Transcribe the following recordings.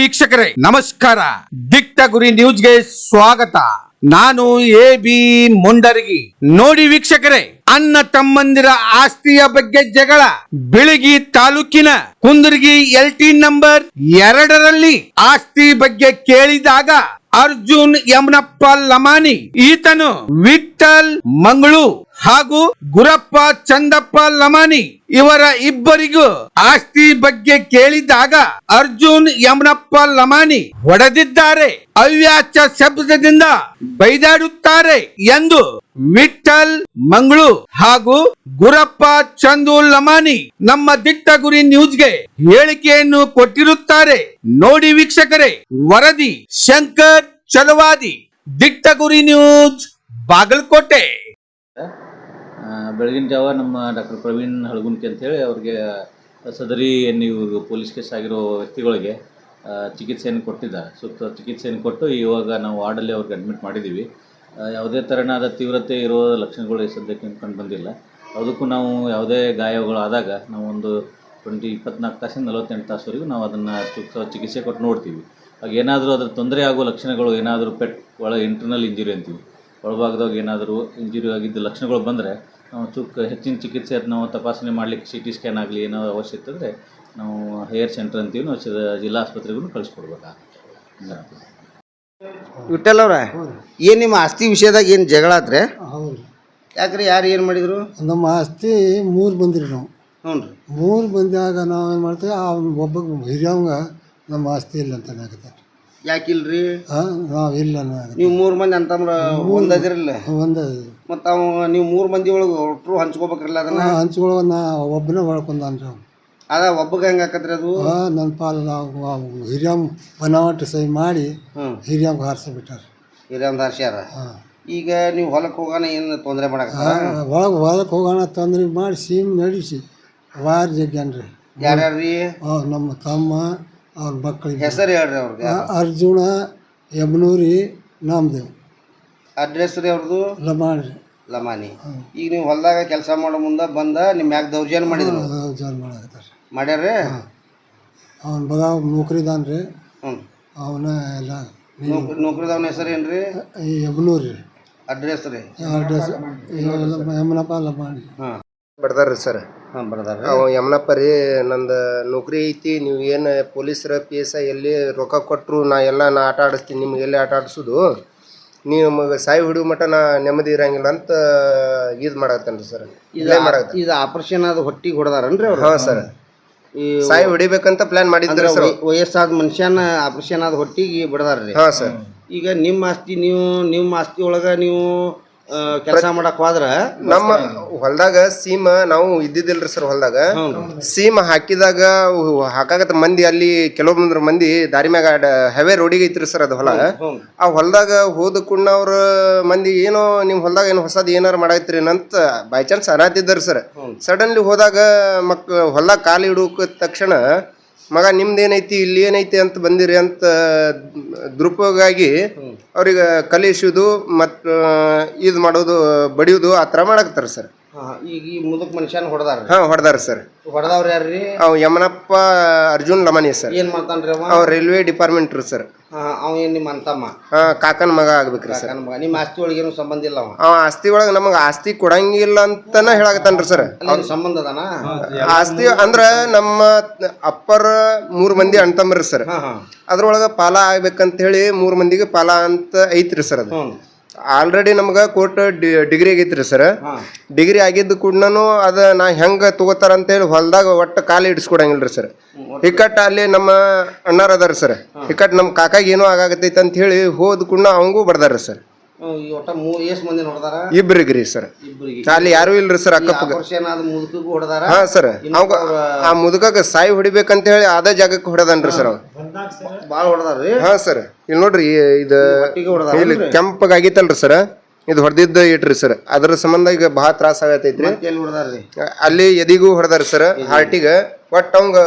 ವೀಕ್ಷಕರೇ, ನಮಸ್ಕಾರ. ದಿಟ್ಟ ಗುರಿ ನ್ಯೂಸ್ಗೆ ಸ್ವಾಗತ. ನಾನು ಎ ಬಿ ಮುಂಡರಗಿ. ನೋಡಿ ವೀಕ್ಷಕರೇ, ಅಣ್ಣ ತಮ್ಮಂದಿರ ಆಸ್ತಿಯ ಬಗ್ಗೆ ಜಗಳ. ಬಿಳಿಗಿ ತಾಲೂಕಿನ ಕುಂದರ್ಗಿ ಎಲ್ ಟಿ ನಂಬರ್ ಎರಡರಲ್ಲಿ ಆಸ್ತಿ ಬಗ್ಗೆ ಕೇಳಿದಾಗ ಅರ್ಜುನ್ ಯಮನಪ್ಪ ಲಮಾನಿ, ಈತನು ವಿಠಲ್ ಮಂಗಳು ಹಾಗೂ ಗುರಪ್ಪ, ಚಂದಪ್ಪ ಲಮಾನಿ ಇವರ ಇಬ್ಬರಿಗೂ ಆಸ್ತಿ ಬಗ್ಗೆ ಕೇಳಿದಾಗ ಅರ್ಜುನ್, ಯಮನಪ್ಪ ಲಮಾನಿ ಹೊಡೆದಿದ್ದಾರೆ. ಅವ್ಯಾಚ ಶಬ್ದದಿಂದ ಬೈದಾಡುತ್ತಾರೆ ಎಂದು ವಿಠಲ್ ಮಂಗಳು ಹಾಗೂ ಗುರಪ್ಪ, ಚಂದು ಲಮಾನಿ ನಮ್ಮ ದಿಟ್ಟ ಗುರಿ ನ್ಯೂಸ್ಗೆ ಹೇಳಿಕೆಯನ್ನು ಕೊಟ್ಟಿರುತ್ತಾರೆ. ನೋಡಿ ವೀಕ್ಷಕರೇ, ವರದಿ ಶಂಕರ್ ಚಲವಾದಿ ದಿಟ್ಟ ಗುರಿ ನ್ಯೂಸ್ ಬಾಗಲಕೋಟೆ. ಬೆಳಗಿನ ಜಾವ ನಮ್ಮ ಡಾಕ್ಟರ್ ಪ್ರವೀಣ್ ಹಳಗುನ್ಕಿ ಅಂತೇಳಿ ಅವ್ರಿಗೆ ಸದರಿ ನೀವು ಪೊಲೀಸ್ ಕೇಸ್ ಆಗಿರೋ ವ್ಯಕ್ತಿಗಳಿಗೆ ಚಿಕಿತ್ಸೆಯನ್ನು ಕೊಟ್ಟಿದ್ದಾರೆ. ಸೂಕ್ತ ಚಿಕಿತ್ಸೆಯನ್ನು ಕೊಟ್ಟು ಇವಾಗ ನಾವು ವಾರ್ಡಲ್ಲಿ ಅವ್ರಿಗೆ ಅಡ್ಮಿಟ್ ಮಾಡಿದ್ದೀವಿ. ಯಾವುದೇ ತೆರನಾದ ತೀವ್ರತೆ ಇರೋ ಲಕ್ಷಣಗಳು ಸದ್ಯಕ್ಕೆ ಕಂಡು ಬಂದಿಲ್ಲ. ಅದಕ್ಕೂ ನಾವು ಯಾವುದೇ ಗಾಯಗಳಾದಾಗ ನಾವು ಒಂದು ಟ್ವೆಂಟಿ ಇಪ್ಪತ್ನಾಲ್ಕು ತಾಸಿಂದ ನಲವತ್ತೆಂಟು ತಾಸುವರೆಗೂ ನಾವು ಅದನ್ನು ಸೂಕ್ತ ಚಿಕಿತ್ಸೆ ಕೊಟ್ಟು ನೋಡ್ತೀವಿ. ಆಗ ಏನಾದರೂ ಅದರ ತೊಂದರೆ ಆಗೋ ಲಕ್ಷಣಗಳು ಏನಾದರೂ ಪೆಟ್ ಒಳ ಇಂಟರ್ನಲ್ ಇಂಜುರಿ ಅಂತೀವಿ. ಒಳಭಾಗದಾಗ ಏನಾದರೂ ಇಂಜುರಿ ಆಗಿದ್ದ ಲಕ್ಷಣಗಳು ಬಂದರೆ ನಾವು ಚುಕ್ ಹೆಚ್ಚಿನ ಚಿಕಿತ್ಸೆ ಅದು ನಾವು ತಪಾಸಣೆ ಮಾಡಲಿಕ್ಕೆ ಸಿ ಟಿ ಸ್ಕ್ಯಾನ್ ಆಗಲಿ ಏನೋ ಅವಶ್ಯಕತೆ ಇದ್ದರೆ ನಾವು ಹೇರ್ ಸೆಂಟರ್ ಅಂತೀವಿ ನಾವು ಜಿಲ್ಲಾ ಆಸ್ಪತ್ರೆಗೂ ಕಳಿಸ್ಕೊಡ್ಬೇಕಾಗ್ತದೆ ವಿಠಲ್ ಅವ್ರ ಏನು ನಿಮ್ಮ ಆಸ್ತಿ ವಿಷಯದಾಗ ಏನು ಜಗಳ ಆತ್ರೆ? ಹೌದು ಯಾಕ್ರಿ ಯಾರು ಏನು ಮಾಡಿದ್ರು? ನಮ್ಮ ಆಸ್ತಿ ಮೂರು ಬಂದಿರಿ ನಾವು. ಹ್ಞೂ ರೀ ಮೂರು ಬಂದಾಗ ನಾವು ಏನು ಮಾಡ್ತೀವಿ ಆ ಒಬ್ಬ ಹಿರಿಯವಂಗ ನಮ್ಮ ಆಸ್ತಿ ಇಲ್ಲ ಅಂತ ಆಗತ್ತೆ ಯಾಕಿಲ್ರಿ? ಹಾಂ ನಾವು ಇಲ್ಲ ಅನ್ನೋದು ನೀವು ಮೂರು ಮಂದಿ ಅಂತಂದ್ರೆ ಒಂದದಿರಲ್ಲ? ಒಂದು ಮತ್ತು ಅವ ನೀವು ಮೂರು ಮಂದಿ ಒಳಗೆ ಒಟ್ಟರು ಹಂಚ್ಕೋಬೇಕ್ರಲ್ಲ ಅದನ್ನ? ಹಂಚ್ಕೊಳ್ಳೋ ನಾ ಒಬ್ಬನೇ ಒಳ್ಕೊಂಡ ಅಂದ್ರೆ ಅದ ಒಬ್ಬಗೆ ಹೆಂಗೆ ಹಾಕತ್ರಿ ಅದು? ನನ್ನ ಪಾಲು ನಾವು ಹಿರಿಯಂ ಬನಾವಟ್ ಸಹಿ ಮಾಡಿ ಹ್ಞೂ ಹಾರಿಸಿ ಬಿಟ್ಟಾರ. ಹಿರಿಯಂ ಹಾರಿಸ್ಯಾರ? ಈಗ ನೀವು ಹೊಲಕ್ಕೆ ಹೋಗೋಣ ಏನು ತೊಂದರೆ ಮಾಡಕ ಒಳಗೆ ಹೊಲಕ್ಕೆ ಹೋಗೋಣ ತೊಂದರೆ ಮಾಡಿ ಸೀಮ್ ನಡೆಸಿ. ವಾರ ಜಗ್ಗನ್ರಿ ಯಾರ್ಯಾರ್ರಿ? ರೀ ನಮ್ಮ ತಮ್ಮ ಅವ್ರ ಮಕ್ಕಳಿಗೆ. ಹೆಸರು ಹೇಳ್ರಿ ಅವ್ರಿಗೆ ಅರ್ಜುನ ಯಮನೂರಿ ನಾಮದೇವ್. ಅಡ್ರೆಸ್ ರೀ ಅವ್ರದ್ದು ಲಮಾಣಿ. ಲಮಾನಿ ಈಗ ನೀವು ಹೊಲದಾಗ ಕೆಲಸ ಮಾಡೋ ಮುಂದೆ ಬಂದ ನಿಮ್ಮ ಯಾಕೆ ದೌರ್ಜನ್ ಮಾಡಿದ್ರು. ಜಾನ್ ಮಾಡಾಕತ್ತಾರ. ಮಾಡ್ಯಾರ್ರಿ ಅವನ ಬಗ ನೌಕರಿದಾನ ರೀ. ಹ್ಞೂ ಅವನ ಎಲ್ಲ ನೌಕರಿ ನೌಕರಿದವನ ಹೆಸರು ಏನು ರೀ. ಈ ರೀ. ಅಡ್ರೆಸ್ ರೀ ಅಡ್ರೆಸ್ ಯಮನಪ್ಪ ಲಮಾಣಿ. ಹಾಂ. ರೀ ಸರ್. ಹಾಂ ಬರ್ದಾರ ಅವ ಯಮನಪ್ಪ ರೀ ನಂದು ನೌಕರಿ ಐತಿ ನೀವು ಏನು ಪೊಲೀಸರ ಪಿ ಎಸ್ ಐ ಎಲ್ಲಿ ರೊಕ್ಕ ಕೊಟ್ಟರು ನಾ ಎಲ್ಲ ನಾ ಆಟ ಆಡಿಸ್ತೀನಿ ನಿಮ್ಗೆ ಎಲ್ಲಿ ಆಟ ಆಡಿಸೋದು ನೀವು ಮಗ ಸಾಯಿ ಹಿಡಿಯೋ ಮಟ್ಟ ನಾ ನೆಮ್ಮದಿ ಇರಂಗಿಲ್ಲ ಅಂತ ಇದು ಮಾಡತ್ತೇನ್ರಿ ಸರ್. ಇಲ್ಲೇ ಮಾಡತ್ತ ಇದು ಆಪರೇಷನ್ ಆದ ಹೊಟ್ಟಿಗೆ ಹೊಡೆದಾರನ್ರಿ ಅವ್ರು? ಹಾಂ ಸರ್. ಈ ಸಾಯಿ ಹೊಡಿಬೇಕಂತ ಪ್ಲಾನ್ ಮಾಡಿದ್ರಿ ಸರ್ ವಯ- ವಯಸ್ಸಾದ ಮನುಷ್ಯನ ಆಪರೇಷನ್ ಆದ ಹೊಟ್ಟಿಗೆ ಬಿಡದಾರ್ರಿ. ಹಾಂ ಸರ್. ಈಗ ನಿಮ್ಮ ಆಸ್ತಿ ನೀವು ನಿಮ್ಮ ಆಸ್ತಿ ಒಳಗ ನೀವು ಕೆಲಸ ಮಾಡಕ್ ಹೋದ್ರ ನಮ್ಮ ಹೊಲದಾಗ ಸೀಮ ನಾವು ಇದ್ದಿದ್ದಿಲ್ರಿ ಸರ್ ಹೊಲದಾಗ. ಸೀಮ ಹಾಕಿದಾಗ ಹಾಕಾಗತ್ತ ಮಂದಿ ಅಲ್ಲಿ ಕೆಲವೊಂದ್ರ ಮಂದಿ ದಾರಿ ಮ್ಯಾಗ ಹೆವೆ ರೋಡಿಗೆ ಐತ್ರಿ ಸರ್ ಅದು ಹೊಲ. ಆ ಹೊಲದಾಗ ಹೋದ ಕುಣ್ಣ ಅವ್ರ ಮಂದಿ ಏನೋ ನಿಮ್ ಹೊಲದಾಗ ಏನು ಹೊಸದ್ ಏನಾರ ಮಾಡಾಯ್ತ್ರಿ ಅಂತ ಬೈ ಚಾನ್ಸ್ ಅನಾತಿದ್ದಾರ ಸರ್. ಸಡನ್ಲಿ ಹೋದಾಗ ಮಕ್ ಹೊಲದಾಗ ಕಾಲು ಇಡೋಕ ತಕ್ಷಣ ಮಗ ನಿಮ್ದೇನೈತಿ ಇಲ್ಲಿ ಏನೈತಿ ಅಂತ ಬಂದಿರಿ ಅಂತ ದುರುಪಯೋಗಾಗಿ ಅವ್ರಿಗೆ ಕಲಿಸೋದು ಮತ್ತು ಇದು ಮಾಡೋದು ಬಡಿಯೋದು ಆ ಥರ ಮಾಡಕತ್ತಾರ ಸರ್. ಹಾ, ಈಗ ಈ ಮುದುಕ್ ಮನುಷ್ಯನ ಹೊಡೆದಾರ ಹಾಂ ಹೊಡೆದಾರ ಸರ್. ಹೊಡೆದವ್ರ ಯಾರ್ರಿ? ಅವ್ ಯಮನಪ್ಪ ಅರ್ಜುನ್ ಲಮಾನಿ ಸರ್. ಏನ್ ಮಾಡ್ತಾನ್ರಿ ಅವ? ಅವ್ ರೈಲ್ವೆ ಡಿಪಾರ್ಟ್ಮೆಂಟ್ ರೀ ಸರ್. ಹಾ, ಅವ ಏನ್ ನಿಮ್ಮ ಅಂತಮ್ಮ? ಹಾಂ ಕಾಕನ ಮಗ ಆಗ್ಬೇಕ್ರಿ ಸರ್. ಮಗ. ನಿಮ್ಮ ಆಸ್ತಿ ಒಳಗೇನು ಸಂಬಂಧ ಇಲ್ಲ ಅವ? ಅವ ಆಸ್ತಿ ಒಳಗೆ ನಮಗೆ ಆಸ್ತಿ ಕೊಡಂಗಿಲ್ಲ ಅಂತಾನ ಹೇಳಾಕತ್ತಾನ್ರಿ ಸರ್. ಅಲ್ಲಿ ಸಂಬಂಧ ಅದಾನ? ಆಸ್ತಿ ಅಂದ್ರ ನಮ್ಮ ಅಪ್ಪರ ಮೂರು ಮಂದಿ ಅಣ್ತಂಬ್ರಿ ಸರ್. ಹಾ ಹಾ. ಅದ್ರೊಳಗೆ ಪಾಲ ಆಗ್ಬೇಕಂತ ಹೇಳಿ ಮೂರು ಮಂದಿಗೆ ಪಾಲ ಅಂತ ಐತ್ರಿ ಸರ್ ಅದು. ಆಲ್ರೆಡಿ ನಮ್ಗೆ ಕೋರ್ಟ್ ಡಿಗ್ರಿ ಆಗೈತ್ರಿ ಸರ್. ಡಿಗ್ರಿ ಆಗಿದ್ದ ಕೂಡನು ಅದ ನಾ ಹೆಂಗ ತಗೋತಾರ ಅಂತ ಹೇಳಿ ಹೊಲದಾಗ ಒಟ್ಟು ಕಾಲು ಇಡಿಸ್ಕೊಡಂಗಿಲ್ರಿ ಸರ್. ಇಕ್ಕಟ್ ಅಲ್ಲಿ ನಮ್ಮ ಅಣ್ಣಾರ ಅದಾರ ಸರ್. ಇಕ್ಕಟ್ಟು ನಮ್ಮ ಕಾಕಾಗ ಏನೋ ಆಗಾಗತೈತೆ ಅಂತ ಹೇಳಿ ಹೋದ ಕೂಡ ಅವಂಗೂ ಬರ್ದಾರ ಸರ್. ರೀ ಸರ್. ಅಲ್ಲಿ ಯಾರು ಇಲ್ರಿ ಸರ್ ಹೊಡೆದಾರ? ಹಾ ಸರ್. ಅವಾಗ ಆ ಮುದುಕಾಗ ಸಾಯಿ ಹೊಡಿಬೇಕಂತ ಹೇಳಿ ಅದ ಜಾಗಕ್ಕೆ ಹೊಡೆದನ್ರಿ ಸರ್ ಅವ. ಬಾಳ ಹೊಡೆದಾರ್ರಿ? ಹಾ ಸರ್. ಇಲ್ಲಿ ನೋಡ್ರಿ ಇದು ಇಲ್ಲಿ ಕೆಂಪಗಾಗಿತ್ತಲ್ರಿ ಸರ್. ಇದು ಹೊಡೆದಿದ್ದ ಇಟ್ರಿ ಸರ್. ಅದ್ರ ಸಂಬಂಧ ಈಗ ಬಹಳ ತ್ರಾಸ ಆಗತೈತ್ರಿ. ಎಲ್ಲಿ ಹೊಡೆದಾರ್ರಿ? ಅಲ್ಲಿ ಎದಿಗೂ ಹೊಡೆದಾರ ಸರ್ ಹಾರ್ಟಿಗ. ಒಟ್ಟ ಅವಂಗ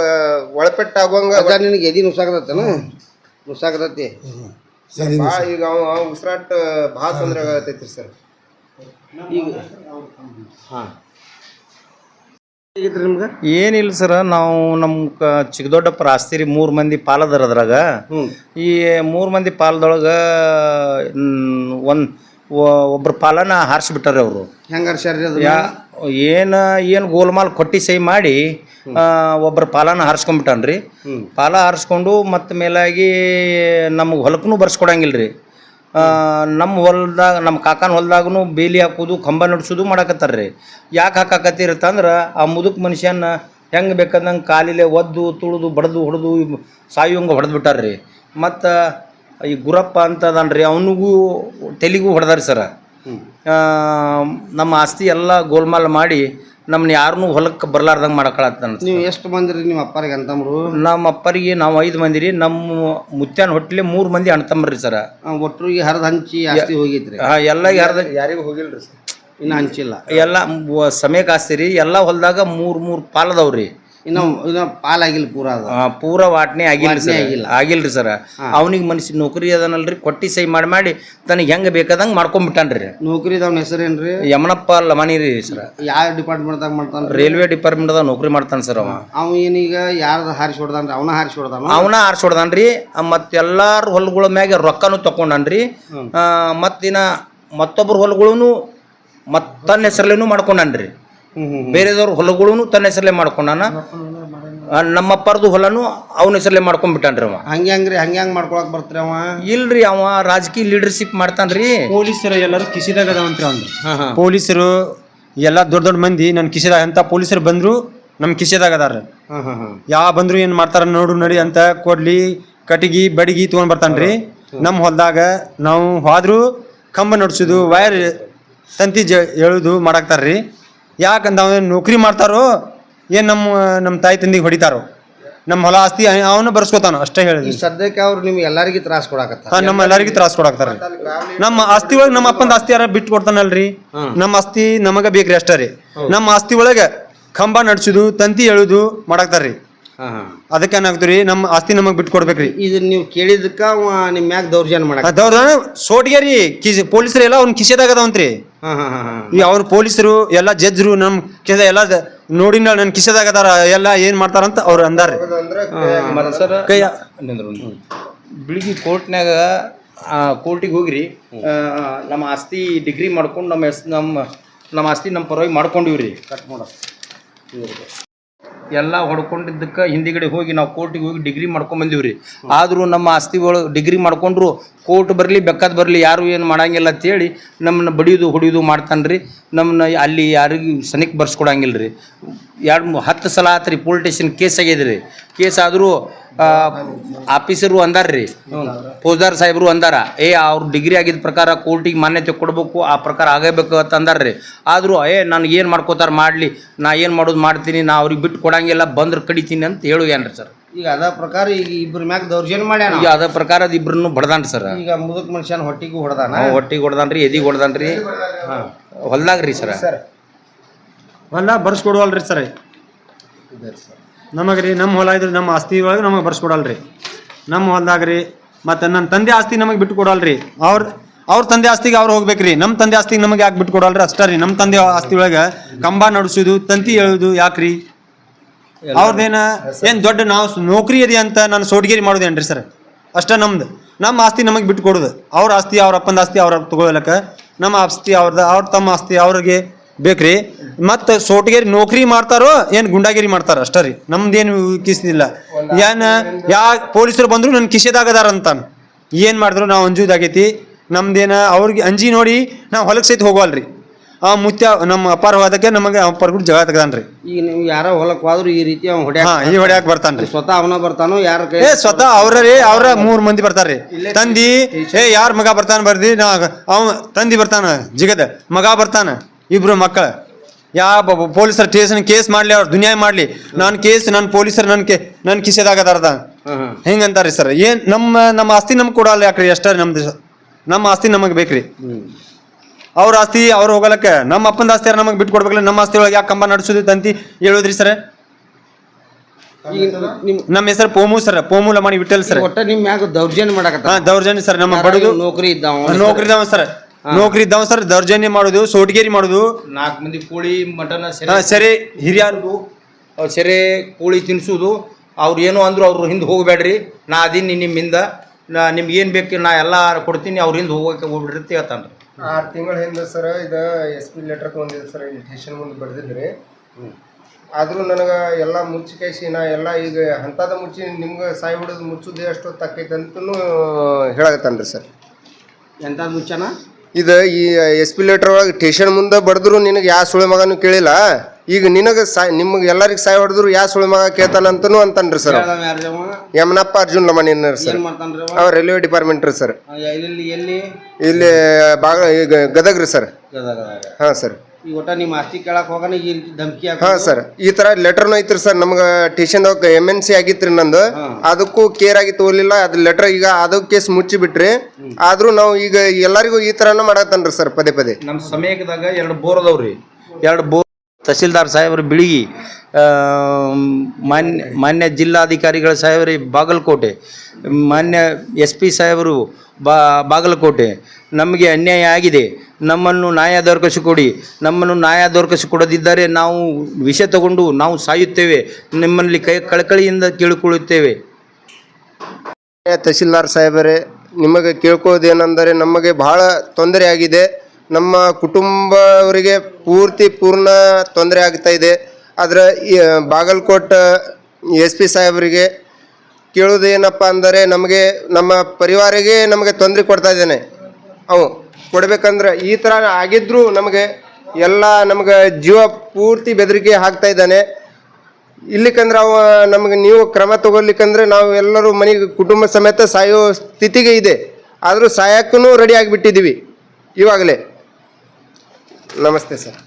ಒಳಪೆಟ್ಟ ಆಗುವಂಗ ಅದ ನಿನಗೆ ಎದಿ ನುಸಾಕತೈತನ ನುಸಾಕತೈತಿ ಭಾಳ ಈಗ ಅವ ಅವ ಉಸಿರಾಟ ಭಾಳ ತೊಂದರೆ ಆಗತೈತ್ರಿ ಸರ್. ಈಗ ಹಾ. ನಿಮ್ಗೆ? ಏನಿಲ್ಲ ಸರ್ ನಾವು ನಮ್ಮ ಕ ಚಿಕ್ಕದೊಡ್ಡಪ್ಪರ ಆಸ್ತಿ ರೀ ಮೂರು ಮಂದಿ ಪಾಲದಾರ ಅದ್ರಾಗ. ಈ ಮೂರು ಮಂದಿ ಪಾಲದೊಳಗೆ ಒಂದು ಒಬ್ರು ಪಾಲನ ಹಾರಿಸ್ಬಿಟ್ಟಾರೆ ಅವರು. ಹೆಂಗಾರ ಏನು ಏನು ಗೋಲ್ಮಾಲ್ ಕೊಟ್ಟಿ ಸೈ ಮಾಡಿ ಆ, ಒಬ್ರ ಪಾಲನ ಹಾರಿಸ್ಕೊಂಡ್ಬಿಟ್ಟಾನ್ರಿ. ಪಾಲ ಹಾರಿಸ್ಕೊಂಡು ಮತ್ತೆ ಮೇಲಾಗಿ ನಮಗೆ ಹೊಲಕ್ಕೂ ಬರ್ಸ್ಕೊಡಂಗಿಲ್ಲ ರೀ ನಮ್ಮ ಹೊಲ್ದಾಗ ನಮ್ಮ ಕಾಕನ ಹೊಲ್ದಾಗೂ ಬೇಲಿ ಹಾಕೋದು ಕಂಬ ನಡ್ಸೋದು ಮಾಡಕತ್ತಾರ್ರಿ. ಯಾಕೆ ಹಾಕಾಕತ್ತಿರತ್ತಂದ್ರೆ ಆ ಮುದುಕ ಮನುಷ್ಯನ ಹೆಂಗೆ ಬೇಕಂದಂಗೆ ಕಾಲಿಲೆ ಒದ್ದು ತುಳಿದು ಬಡ್ದು ಹೊಡೆದು ಸಾಯುವಂಗೆ ಹೊಡೆದು ಬಿಟ್ಟಾರ್ರಿ ಮತ್ತು ಈ ಗುರಪ್ಪ ಅಂತ ರೀ ಅವನಿಗೂ ತೆಲಿಗೂ ಹೊಡೆದಾರಿ ಸರ. ನಮ್ಮ ಆಸ್ತಿ ಎಲ್ಲ ಗೋಲ್ಮಾಲ್ ಮಾಡಿ ನಮ್ಮನ್ನ ಯಾರನ್ನೂ ಹೊಲಕ್ಕೆ ಬರ್ಲಾರ್ದಂಗೆ ಮಾಡಕಳತ್ತಾನ ನೀವು ಎಷ್ಟು ಮಂದಿರಿ ನಿಮ್ಮ ಅಪ್ಪರಿಗೆ ಅಂತಮ್ರು ನಮ್ಮ ಅಪ್ಪರಿಗೆ ನಾವು ಐದು ಮಂದಿ ರೀ ನಮ್ಮ ಮುತ್ಯಾನ ಹೊಟ್ಟಲಿ ಮೂರು ಮಂದಿ ಅಣ್ತಂಬ್ರಿ ಸರ. ಒಟ್ಟರಿಗೆ ಹರಿದು ಹಂಚಿ ಆಸ್ತಿ ಹಾಂ ಎಲ್ಲ ಯಾರ್ದ ಯಾರಿಗೂ ಹೋಗಿಲ್ರಿ ಸರ್. ಇನ್ನು ಹಂಚಿಲ್ಲ. ಎಲ್ಲ ಸಮಯಕ್ಕೆ ಆಸ್ತಿ ರೀ. ಎಲ್ಲ ಹೊಲ್ದಾಗ ಮೂರು ಮೂರು ಪಾಲದವ್ರಿ. ಇನ್ನು ಇನ್ನು ಪಾಲಾಗಿಲ್ಲ ಪೂರ ಅದು. ಆ, ಪೂರ ವಾಟ್ನೆ ಆಗಿಲ್ಲ ವಾಟ್ನೆ ಸರ್. ಆಗಿಲ್ಲ. ಆಗಿಲ್ರಿ ಸರ್. ಅವನಿಗೆ ಮನುಷ್ಯ ನೌಕರಿ ಅದನಲ್ರಿ ಕೊಟ್ಟಿ ಸೈ ಮಾಡಿ ಮಾಡಿ ತನಗೆ ಹೆಂಗೆ ಬೇಕಾದಂಗೆ ಮಾಡ್ಕೊಂಡ್ಬಿಟ್ಟಾನ್ರಿ ನೌಕರಿದವ್ನ ಹೆಸರೇನ್ರಿ? ಯಮನಪ್ಪ ಲಮಾನಿ ರೀ ಸರ್. ಯಾವ ಡಿಪಾರ್ಟ್ಮೆಂಟ್ದಾಗ ಮಾಡ್ತಾನ ರೈಲ್ವೆ ಡಿಪಾರ್ಟ್ಮೆಂಟ್ದಾಗ ನೌಕರಿ ಮಾಡ್ತಾನೆ ಸರ್ ಅವ. ಅವ ಏನೀಗ ಯಾರ್ದು ಹಾರಿಸಿ ಹೊಡ್ದಾನ್ರಿ? ಅವನ ಹಾರಿಸಿ ಹೊಡ್ದಾನ? ಅವನ ಆರ್ಸೋಡ್ದಾನ್ರಿ ಮತ್ತು ಎಲ್ಲಾರ ಹೊಲಗಳ ಮ್ಯಾಗ ರೊಕ್ಕನೂ ತಕೊಂಡಾನ್ರಿ ಮತ್ತಿನ ಮತ್ತೊಬ್ಬರ ಹೊಲ್ಗಳೂ ಮತ್ತನ್ನ ಹೆಸರಲ್ಲೇನು ಮಾಡ್ಕೊಂಡಾನ್ರಿ. ಬೇರೆದವ್ರ ಹೊಲಗಳೂ ತನ್ನ ಹೆಸರಲ್ಲೇ ಮಾಡ್ಕೊಂಡಾನ? ನಮ್ಮಪ್ಪರದು ಹೊಲನು ಅವನ ಹೆಸರಲ್ಲೇ ಮಾಡ್ಕೊಂಡ್ಬಿಟ್ಟಾನ್ರಿ ಅವ. ಹಂಗೆ ಹಂಗ್ರಿ ಹಂಗೆ ಹಂಗೆ ಮಾಡ್ಕೊಳಕ್ ಬರ್ತೀರಿ ಅವ. ಇಲ್ರಿ ಅವ ರಾಜಕೀಯ ಲೀಡರ್ಶಿಪ್ ಮಾಡ್ತಾನ್ರಿ. ಪೊಲೀಸರು ಎಲ್ಲರೂ ಕಿಸಿದಾಗ ಅದಾವಂತ್ರಿ ಅವ್ನು ಪೊಲೀಸರು ಎಲ್ಲ ದೊಡ್ಡ ದೊಡ್ಡ ಮಂದಿ ನನ್ನ ಕಿಸಿದಾಗ ಅಂತ ಪೊಲೀಸರು ಬಂದ್ರು ನಮ್ಮ ಕಿಸಿದಾಗ ಅದಾರ ಯಾವ ಬಂದ್ರು ಏನು ಮಾಡ್ತಾರ ನೋಡು ನಡಿ ಅಂತ ಕೊಡ್ಲಿ ಕಟಿಗಿ ಬಡಗಿ ತಗೊಂಡ್ ಬರ್ತಾನ್ರಿ. ನಮ್ಮ ಹೊಲದಾಗ ನಾವು ಹಾದ್ರು ಕಂಬ ನಡ್ಸುದು ವೈರ್ ತಂತಿ ಜ ಎಳುದು ಮಾಡಾಕ್ತಾರ್ರಿ. ಯಾಕಂತ ಅವನು ನೌಕರಿ ಮಾಡ್ತಾರೋ ಏನು ನಮ್ಮ ನಮ್ಮ ತಾಯಿ ತಂದಿಗೆ ಹೊಡಿತಾರೋ? ನಮ್ಮ ಹೊಲ ಆಸ್ತಿ ಅವನು ಬರ್ಸ್ಕೊತಾನ ಅಷ್ಟೇ ಈ ಹೇಳಿದ್ವಿ ಸದ್ಯಕ್ಕೆ ಅವ್ರು ನಿಮ್ಗೆ ಎಲ್ಲರಿಗೂ ತ್ರಾಸ ಕೊಡಾಕತ್ತಾರ. ನಮ್ಮ ಎಲ್ಲರಿಗೂ ತ್ರಾಸ ಕೊಡಾಕ್ತಾರೆ ನಮ್ಮ ಆಸ್ತಿ ಒಳಗೆ ನಮ್ಮ ಅಪ್ಪನ ಆಸ್ತಿ ಯಾರ ಬಿಟ್ಟು ಕೊಡ್ತಾನಲ್ರಿ? ನಮ್ಮ ಆಸ್ತಿ ನಮಗ ಬೇಕ್ರಿ ಅಷ್ಟೇ ರೀ. ನಮ್ಮ ಆಸ್ತಿ ಒಳಗೆ ಕಂಬ ನಡ್ಸುದು ತಂತಿ ಎಳುದು ಮಾಡಾಕ್ತಾರ್ರಿ ಅದಕ್ಕೆ ಏನಾಗ್ತೀರಿ ನಮ್ಮ ಆಸ್ತಿ ನಮಗ್ ಬಿಟ್ಟು ಕೊಡ್ಬೇಕ್ರಿ ಇದನ್ನ ನೀವು ಕೇಳಿದಕ್ಕ ಅವ ನಿಮ್ಮ ಮ್ಯಾಗ ದೌರ್ಜನ್ಯ ಮಾಡಕ ದೌರ್ಜನ್ ಸೋಟ್ಗೇರಿ ಕಿಸ್ ಪೊಲೀಸರು ಎಲ್ಲ ಅವ್ನ ಕಿಸೆದಾಗ ಅದಾವಂತ್ರಿ ಹಾಂ ಹಾಂ ಹಾಂ ಈ ಅವ್ರ ಪೊಲೀಸರು ಎಲ್ಲ ಜಡ್ಜ್ರು ನಮ್ ಕಿಸ ಎಲ್ಲ ನೋಡಿ ನನ್ ಕಿಸೆದಾಗ ಅದಾರ ಎಲ್ಲ ಏನ್ ಮಾಡ್ತಾರಂತ ಅವ್ರು ಅಂದಾರ್ರಿ. ಬಿಳಿಗಿ ಸರ್ ಕೈಯ ಬೆಳಿಗ್ಗೆ ಕೋರ್ಟ್ನಾಗ ಕೋರ್ಟಿಗೆ ಹೋಗಿರಿ ಆ, ನಮ್ಮ ಆಸ್ತಿ ಡಿಗ್ರಿ ಮಾಡ್ಕೊಂಡು ನಮ್ಮ ಹೆಸ್ ನಮ್ಮ ನಮ್ಮ ಆಸ್ತಿ ನಮ್ಮ ಪರವಾಗಿ ಮಾಡ್ಕೊಂಡಿವ್ರಿ. ಕಟ್ ಮಾಡ. ಎಲ್ಲ ಹೊಡ್ಕೊಂಡಿದ್ದಕ್ಕೆ ಹಿಂದಿಗಡೆ ಹೋಗಿ ನಾವು ಕೋರ್ಟಿಗೆ ಹೋಗಿ ಡಿಗ್ರಿ ಮಾಡ್ಕೊಂಡ್ ರೀ ಆದರೂ ನಮ್ಮ ಆಸ್ತಿ ಒಳಗೆ ಡಿಗ್ರಿ ಮಾಡ್ಕೊಂಡ್ರು ಕೋರ್ಟ್ ಬರಲಿ, ಬೆಕ್ಕದ್ ಬರಲಿ, ಯಾರು ಏನು ಮಾಡಂಗಿಲ್ಲ ಅಂತೇಳಿ ನಮ್ಮನ್ನ ಬಡಿಯೋದು ಹೊಡಿಯೋದು ಮಾಡ್ತಾನ್ರಿ. ನಮ್ಮನ್ನ ಅಲ್ಲಿ ಯಾರಿಗೂ ಸನಿಕ್ ಬರ್ಸ್ಕೊಡಂಗಿಲ್ಲ ರೀ ಎರಡು ಹತ್ತು ಸಲ ಆತ್ರಿ ಪೊಲೀಸ್ ಸ್ಟೇಷನ್ ಕೇಸ್ ಆಗ್ಯದ ರೀ ಕೇಸ್ ಆದರೂ ಆಫೀಸರು ಅಂದಾರ್ರಿ ಫೌಜ್ದಾರ್ ಸಾಹೇಬರು ಅಂದಾರ. ಏ ಅವ್ರು ಡಿಗ್ರಿ ಆಗಿದ ಪ್ರಕಾರ ಕೋರ್ಟಿಗೆ ಮಾನ್ಯತೆ ಕೊಡಬೇಕು ಆ ಪ್ರಕಾರ ಆಗಬೇಕು ಅಂತ ರೀ. ಆದರೂ ಏ ನನಗೆ ಏನು ಮಾಡ್ಕೋತಾರ ಮಾಡಲಿ ನಾ ಏನು ಮಾಡೋದು ಮಾಡ್ತೀನಿ ನಾ ಅವ್ರಿಗೆ ಬಿಟ್ಟು ಕೊಡಂಗಿಲ್ಲ ಬಂದ್ರೆ ಕಡಿತೀನಿ ಅಂತ ಹೇಳು ಏನ್ರಿ ಸರ್. ಈಗ ಅದ ಪ್ರಕಾರ ಈಗ ಇಬ್ರ ಮ್ಯಾಗ ದೌರ್ಜನ್ಯ ಮಾಡ್ಯಾನ. ಈಗ ಅದ ಪ್ರಕಾರ ಅದು ಇಬ್ರನ್ನು ಬಡ್ದಾನ್ರಿ ಸರ್. ಈಗ ಮುದುಕ್ ಮನುಷ್ಯನ ಹೊಟ್ಟಿಗೂ ಹೊಡೆದಾನ. ಹೊಟ್ಟಿಗೆ ಹೊಡದಾನ ಎದಿಗೆ ಎದಿ ಹೊಲ್ದಾಗ ರೀ ಸರ್. ಹೊಲ್ದಾಗ ಬರ್ಸ್ಕೊಡುವಲ್ರಿ ಸರ್. ನಮಗೆ ರೀ ನಮ್ಮ ಹೊಲ ಇದ್ರೆ ನಮ್ಮ ಆಸ್ತಿ ಒಳಗೆ ನಮಗೆ ಬರ್ಸ್ಕೊಡಲ್ರಿ. ನಮ್ಮ ಹೊಲ್ದಾಗ ರೀ ಮತ್ತು ನನ್ನ ತಂದೆ ಆಸ್ತಿ ನಮಗೆ ಬಿಟ್ಟು ಕೊಡಲ್ರಿ ಅವ್ರ ಅವ್ರ ತಂದೆ ಆಸ್ತಿಗೆ ಅವ್ರು ಹೋಗ್ಬೇಕ್ರಿ. ನಮ್ಮ ತಂದೆ ಆಸ್ತಿಗೆ ನಮಗೆ ಯಾಕೆ ಬಿಟ್ಟು ಕೊಡಲ್ರಿ ಅಷ್ಟೇ ರೀ ನಮ್ಮ ತಂದೆ ಆಸ್ತಿ ಒಳಗೆ ಕಂಬ ನಡ್ಸೋದು ತಂತಿ ಹೇಳೋದು ಯಾಕ್ರಿ? ಅವ್ರದ್ದೇನ ಏನು ದೊಡ್ಡ ನಾವು ನೌಕರಿ ಇದೆ ಅಂತ ನಾನು ಸೋಟ್ಗೇರಿ ಮಾಡೋದೇನ್ರಿ ಸರ್? ಅಷ್ಟೇ ನಮ್ದು. ನಮ್ಮ ಆಸ್ತಿ ನಮಗೆ ಬಿಟ್ಟು ಕೊಡೋದು ಅವ್ರ ಆಸ್ತಿ ಅವ್ರ ಅಪ್ಪನ ಆಸ್ತಿ ಅವ್ರ ತಗೊಳಕ ನಮ್ಮ ಆಸ್ತಿ ಅವ್ರದ್ದು ಅವ್ರ ತಮ್ಮ ಆಸ್ತಿ ಅವ್ರಿಗೆ ಬೇಕ್ರಿ. ಮತ್ತು ಸೋಟಗೇರಿ ನೌಕರಿ ಮಾಡ್ತಾರೋ ಏನು ಗುಂಡಾಗಿರಿ ಮಾಡ್ತಾರ? ಅಷ್ಟೇ ರೀ. ನಮ್ದೇನು ಕಿಸಿದಿಲ್ಲ ಏನು ಯಾ ಪೊಲೀಸರು ಬಂದ್ರು ನನ್ನ ಕಿಶೆದಾಗದಾರ ಅಂತಾನ. ಏನು ಮಾಡಿದ್ರು? ನಾವು ಅಂಜುದಾಗೈತಿ. ನಮ್ದೇನ ಅವ್ರಿಗೆ ಅಂಜಿ ನೋಡಿ ನಾವು ಹೊಲಕ್ಕೆ ಸಹಿತ ಹೋಗವಲ್ರಿ. ಆ ಮುತ್ಯ ನಮ್ಮ ಅಪಾರ ಹೋದಕ್ಕೆ ನಮಗೆ ಅಪ್ಪಾರ ಕೂಡ ಜಗ ತೆಗ್ದಾನ್ರಿ. ಈಗ ನೀವು ಯಾರೋ ಹೊಲಕ್ಕೆ ಹೋದ್ರು ಈ ರೀತಿ ಅವ್ನು ಹೊಡ್ಯಾಕ ಹಾ ಈ ಹೊಡ್ಯಾಕ್ ಬರ್ತಾನ್ರಿ. ಸ್ವತಃ ಅವನ ಬರ್ತಾನೋ ಯಾರ ಕೈ ಏ ಸ್ವತಃ ಅವ್ರ ರೀ ಅವ್ರ ಮೂರ್ ಮಂದಿ ಬರ್ತಾರ್ರಿ ತಂದಿ ಏ ಯಾರ ಮಗ ಬರ್ತಾನ ಬರ್ದಿ? ನಾ ಅವ ತಂದಿ ಬರ್ತಾನ ಜಿಗದ ಮಗ ಬರ್ತಾನ ಇಬ್ರು ಮಕ್ಕಳ. ಯಾ ಪೊಲೀಸರ ಸ್ಟೇಷನ್ ಕೇಸ್ ಮಾಡ್ಲಿ ಅವ್ರು ದುನಿಯಾ ಮಾಡ್ಲಿ. ನಾನು ಕೇಸ್ ನನ್ನ ಪೊಲೀಸರು ನನ್ ಕೆ ನನ್ ಕಿಸೆದಾಗ ಅದಾರ್ದ ಹಿಂಗಂತಾರ್ರಿ ಸರ್. ಏನ್ ನಮ್ಮ ನಮ್ಮ ಆಸ್ತಿ ನಮ್ಗೆ ಕೊಡಲ್ಲ ಯಾಕ್ರಿ? ಅಷ್ಟೇ ನಮ್ದು? ನಮ್ಮ ಆಸ್ತಿ ನಮಗೆ ಬೇಕ್ರಿ. ಅವ್ರ ಆಸ್ತಿ ಅವ್ರು ಹೋಗಲಕ್ಕ. ನಮ್ಮ ಅಪ್ಪನ ಆಸ್ತಿ ನಮಗೆ ಬಿಟ್ಟು ಕೊಡ್ಬೇಕಲ್ಲ ನಮ್ಮ ಆಸ್ತಿ ಒಳಗೆ ಯಾಕೆ ಕಂಬ ನಡ್ಸೋದು ತಂತಿ ಹೇಳೋದ್ರಿ ಸರ್? ನಮ್ಮ ಹೆಸರು ಪೋಮು ಸರ್. ಪೋಮು ಲಮಾಣಿ ಬಿಟ್ಟಲ್ ಸರ್. ಒಟ್ಟ ನಿಮ್ ಮ್ಯಾಗ ದೌರ್ಜನ್ಯ ಮಾಡಕತ್ತ ಹಾ ದೌರ್ಜನ್ಯ ಸರ್. ನಮ್ಮ ಬಡದು ನೌಕರಿ ಇದ್ದಾವ ನೌಕರಿದವ ಸರ್. ನೌಕರಿ ಇದ್ದಾವ ಸರ್ ದೌರ್ಜನ್ಯ ಮಾಡೋದು ಸೋಟ್ಗೇರಿ ಮಾಡೋದು. ನಾಲ್ಕು ಮಂದಿ ಕೋಳಿ ಮಟನ್ ಹಾ, ಸರಿ ಹಿರಿಯರು ಅವ್ರು ಸೆರೆ ಕೋಳಿ ತಿನ್ಸುದು. ಅವ್ರು ಏನು ಅಂದ್ರು ಅವ್ರು ಹಿಂದೆ ಹೋಗಬೇಡ್ರಿ. ನಾ ಅದೀನಿ ನಿಮ್ಮಿಂದ ನಾ ನಿಮ್ಗೆ ಏನು ಬೇಕು ನಾ ಎಲ್ಲ ಕೊಡ್ತೀನಿ ಅವ್ರ ಹಿಂದೆ ಹೋಗೋಕೆ ಹೋಗ್ಬಿಡ್ರಿ ಅಂತ ಹೇಳ್ತಾನೆ ಆರು ತಿಂಗಳ ಹಿಂದೆ ಸರ್ ಇದು ಎಸ್ ಪಿ ಲೆಟರ್ ತೊಗೊಂಡಿದ್ದೆ ಸರ್ ಇಲ್ಲಿ ಸ್ಟೇಷನ್ ಮುಂದೆ ಬರೆದಿದ್ರಿ. ಆದರೂ ನನಗೆ ಎಲ್ಲ ಮುಚ್ಚಿ ಕೈಸಿ ನಾ ಎಲ್ಲ ಈಗ ಅಂಥದ್ದು ಮುಚ್ಚಿ ನಿಮ್ಗೆ ಸಾಯಿ ಹೊಡೆದು ಮುಚ್ಚುದು ಎಷ್ಟು ತಕ್ಕೈತೆ ಅಂತೂ ಹೇಳಾಗತ್ತಾನ್ರಿ ಸರ್. ಎಂಥದ್ದು ಮುಚ್ಚನ? ಇದು ಈ ಎಸ್ ಪಿ ಲೆಟರ್ ಒಳಗೆ ಸ್ಟೇಷನ್ ಮುಂದೆ ಬಡಿದ್ರು ನಿನಗೆ ಯಾವ ಸುಳಿ ಮಗನೂ ಕೇಳಿಲ್ಲ? ಈಗ ನಿನಗೆ ಸಾಯ್ ನಿಮ್ಗೆ ಎಲ್ಲರಿಗೆ ಸಾಯ್ ಹೊಡೆದ್ರು ಯಾವ ಸುಳಿ ಮಗ ಕೇಳ್ತಾನಂತನೂ ಅಂತನ್ರಿ ಸರ್ ಯಮನಪ್ಪ ಅರ್ಜುನ್ ಲಮಣಿ ಸರ್. ಅವ್ರ? ಅವ? ರೈಲ್ವೆ ಡಿಪಾರ್ಟ್ಮೆಂಟ್ ರೀ ಸರ್. ಇಲ್ಲಿ ಬಾಗ ಈಗ ಗದಗ್ ರೀ ಸರ್. ಹಾಂ ಸರ್. ಈ ಒಟ್ಟ ನಿಮ್ಮ ಆಸ್ತಿ ಕೇಳಕ್ ಈ ರೀತಿ ಧಮಕಿ ಹಾಂ? ಸರ್ ಈ ಥರ ಲೆಟರ್ನು ಐತ್ರಿ ಸರ್ ನಮ್ಗೆ ಸ್ಟೇಷನ್ದಾಗ ಎಂ ಎನ್ ಸಿ ಆಗಿತ್ರಿ ನಂದು. ಅದಕ್ಕೂ ಕೇರ್ ಆಗಿ ತೋಲಿಲ್ಲ ಅದ್ ಲೆಟರ್ ಈಗ ಅದು ಕೇಸ್ ಮುಚ್ಚಿ ಬಿಟ್ರಿ ಆದ್ರೂ ನಾವು ಈಗ ಎಲ್ಲರಿಗೂ ಈ ತರನ ಮಾಡತ್ತನ್ರಿ ಸರ್ ಪದೇ ಪದೇ. ನಮ್ಮ ಸಮಯದಾಗ ಎರಡು ಬೋರ್ ಅದಾವ್ರಿ. ಎರಡು ಬೋರ್ ತಹಸೀಲ್ದಾರ್ ಸಾಹೇಬರು ಬಿಳಿಗಿ ಮಾನ್ಯ ಮಾನ್ಯ ಜಿಲ್ಲಾಧಿಕಾರಿಗಳ ಸಾಹೇಬರೇ ಬಾಗಲಕೋಟೆ, ಮಾನ್ಯ ಎಸ್ ಪಿ ಸಾಹೇಬರು ಬಾಗಲಕೋಟೆ, ನಮಗೆ ಅನ್ಯಾಯ ಆಗಿದೆ. ನಮ್ಮನ್ನು ನ್ಯಾಯ ದೊರಕಿಸಿಕೊಡಿ ನಮ್ಮನ್ನು ನ್ಯಾಯ ದೊರಕಿಸಿ ಕೊಡದಿದ್ದರೆ ನಾವು ವಿಷ ತಗೊಂಡು ನಾವು ಸಾಯುತ್ತೇವೆ. ನಿಮ್ಮಲ್ಲಿ ಕೈ, ಕಳಕಳಿಯಿಂದ ಕೇಳಿಕೊಳ್ಳುತ್ತೇವೆ. ತಹಸೀಲ್ದಾರ್ ಸಾಹೇಬರೇ, ನಿಮಗೆ ಕೇಳ್ಕೋದೇನೆಂದರೆ ನಮಗೆ ಬಹಳ ತೊಂದರೆ ಆಗಿದೆ. ನಮ್ಮ ಕುಟುಂಬವರಿಗೆ ಪೂರ್ತಿ ಪೂರ್ಣ ತೊಂದರೆ ಆಗ್ತಾ ಇದೆ. ಆದರೆ ಬಾಗಲಕೋಟ್ ಎಸ್ ಪಿ ಸಾಹೇಬರಿಗೆ ಕೇಳೋದೇನಪ್ಪ ಅಂದರೆ, ನಮಗೆ, ನಮ್ಮ ಪರಿವಾರಿಗೆ ನಮಗೆ ತೊಂದರೆ ಕೊಡ್ತಾ ಇದ್ದಾನೆ. ಅವು ಕೊಡಬೇಕಂದ್ರೆ, ಈ ಥರ ಆಗಿದ್ರೂ ನಮಗೆ ಎಲ್ಲ ನಮಗೆ ಜೀವ ಪೂರ್ತಿ ಬೆದರಿಕೆ ಹಾಕ್ತಾ ಇದ್ದಾನೆ. ಇಲ್ಲಿಕಂದ್ರೆ ಅವ, ನಮಗೆ ನೀವು ಕ್ರಮ ತಗೊಳ್ಲಿಕ್ಕಂದ್ರೆ ನಾವು ಎಲ್ಲರೂ ಮನೆಗೆ, ಕುಟುಂಬ ಸಮೇತ ಸಾಯೋ ಸ್ಥಿತಿಗೆ ಇದೆ. ಆದರೂ ಸಾಯಕ್ಕೂ ರೆಡಿ ಆಗಿಬಿಟ್ಟಿದ್ದೀವಿ, ಇವಾಗಲೇ. ನಮಸ್ತೆ ಸರ್